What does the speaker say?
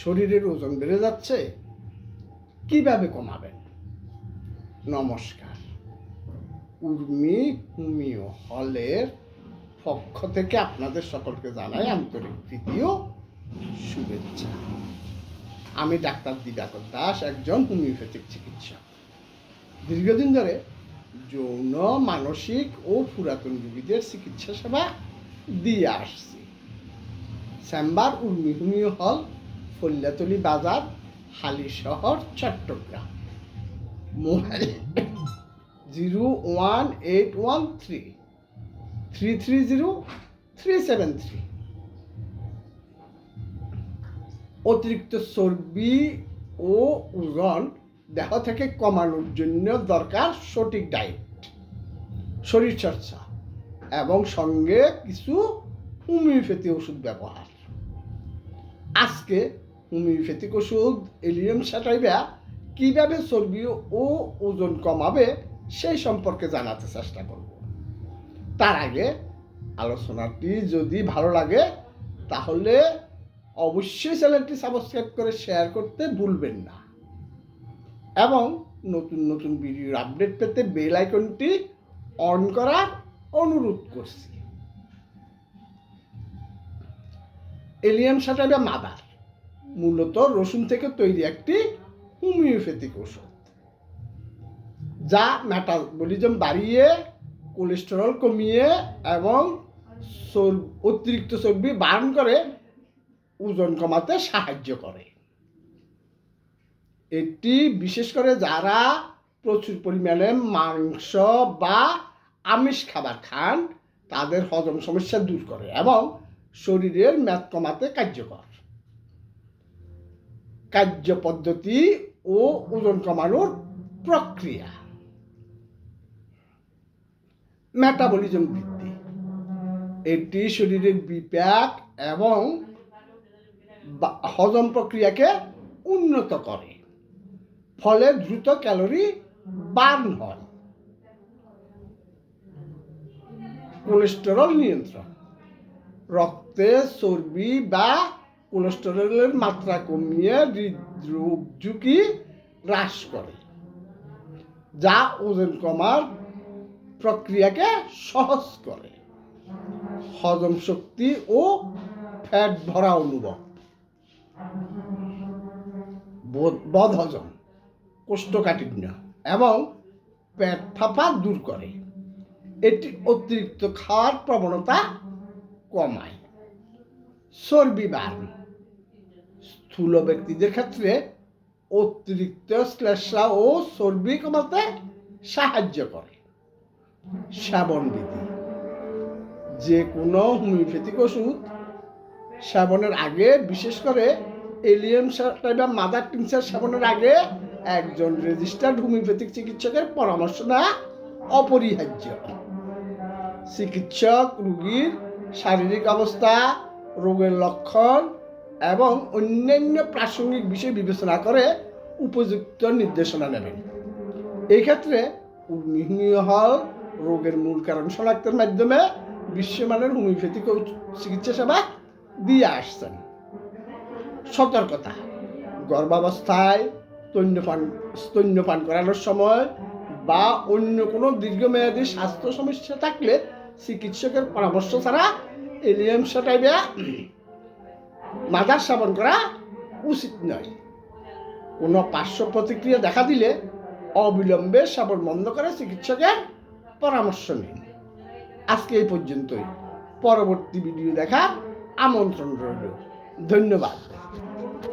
শরীরের ওজন বেড়ে যাচ্ছে, কীভাবে কমাবেন? নমস্কার। উর্মি হুমিও হলের পক্ষ থেকে আপনাদের সকলকে জানাই আন্তরিক তৃতীয় শুভেচ্ছা। আমি ডাক্তার দিবাকর দাস, একজন হোমিওপ্যাথিক চিকিৎসক। দীর্ঘদিন ধরে যৌন, মানসিক ও পুরাতন রোগীদের চিকিৎসা সেবা দিয়ে আসছি। চেম্বার উর্মি হোমিও হল ফল্যাতলি বাজার, Halishahar, Chittagong. Mobile zero one eight one three three three zero, three seven three. অতিরিক্ত চর্বি ও ওজন দেহ থেকে কমানোর জন্য দরকার সঠিক ডায়েট শরীরচর্চা এবং সঙ্গে কিছু হোমিওপ্যাথি ওষুধ ব্যবহার। আজকে হোমিওপ্যাথিক ওষুধ এলিয়াম সাটাইবা, কীভাবে চর্বি ও ওজন কমাবে, সেই সম্পর্কে জানাতে চেষ্টা করব। তার আগে আলোচনাটি যদি ভালো লাগে, তাহলে অবশ্যই চ্যানেলটি সাবস্ক্রাইব করে শেয়ার করতে ভুলবেন না। এবং নতুন নতুন ভিডিওর আপডেট পেতে বেল আইকনটি অন করার অনুরোধ করছি। এলিয়াম সাটাইবা মাদার। মূলত রসুন থেকে তৈরি একটি হোমিওপ্যাথিক ওষুধ যা মেটাবলিজম বাড়িয়ে কোলেস্টেরল কমিয়ে এবং অতিরিক্ত চর্বি বার্ন করে ওজন কমাতে সাহায্য করে। এটি বিশেষ করে যারা প্রচুর পরিমাণে মাংস বা আমিষ খাবার খান, তাদের হজম সমস্যা দূর করে এবং শরীরের মেদ কমাতে কার্যকর। কার্য পদ্ধতি ও ওজন কমানোর প্রক্রিয়া। মেটাবলিজম বৃদ্ধি। এটি শরীরের বিপাক এবং হজম প্রক্রিয়াকে উন্নত করে, ফলে দ্রুত ক্যালোরি বার্ন হয়। কোলেস্টেরল নিয়ন্ত্রণ। রক্তে চর্বি বা কোলেস্টেরলের মাত্রা কমিয়ে হৃদরোগ ঝুঁকি হ্রাস করে, যা ওজন কমার প্রক্রিয়াকে সহজ করে। হজম শক্তি ও ফ্যাট ভরা অনুভব। বোধ- বদহজম কোষ্ঠকাঠিন্য এবং পেট ফাঁপা দূর করে। এটি অতিরিক্ত খাওয়ার প্রবণতা কমায়। চর্বি বার্ন স্থূল ব্যক্তিদের ক্ষেত্রে অতিরিক্ত শ্লেষা ও চর্বি কমাতে সাহায্য করে। সেবন বিধি। যে কোনো হোমিওপ্যাথিক ওষুধ সেবনের আগে, বিশেষ করে এলিয়াম বা মাদার টিনসার সেবনের আগে একজন রেজিস্টার্ড হোমিওপ্যাথিক চিকিৎসকের পরামর্শ নেওয়া অপরিহার্য। চিকিৎসক, রোগীর শারীরিক অবস্থা, রোগের লক্ষণ এবং অন্যান্য প্রাসঙ্গিক বিষয় বিবেচনা করে উপযুক্ত নির্দেশনা নেবেন। এই ক্ষেত্রে হল রোগের মূল কারণ শনাক্তের মাধ্যমে বিশ্বমানের হোমিওপ্যাথিক চিকিৎসা সেবা দিয়ে আসছেন। সতর্কতা, গর্ভাবস্থায় স্তন্যপান স্তন্যপান করানোর সময় বা অন্য কোনো দীর্ঘমেয়াদী স্বাস্থ্য সমস্যা থাকলে চিকিৎসকের পরামর্শ ছাড়া এলিয়াম সাটাইবা মাদার সেবন করা উচিত নয়। কোনো পার্শ্ব প্রতিক্রিয়া দেখা দিলে অবিলম্বে সেবন বন্ধ করে চিকিৎসকের পরামর্শ নিন। আজকে এই পর্যন্তই। পরবর্তী ভিডিও দেখা আমন্ত্রণ রইল। ধন্যবাদ।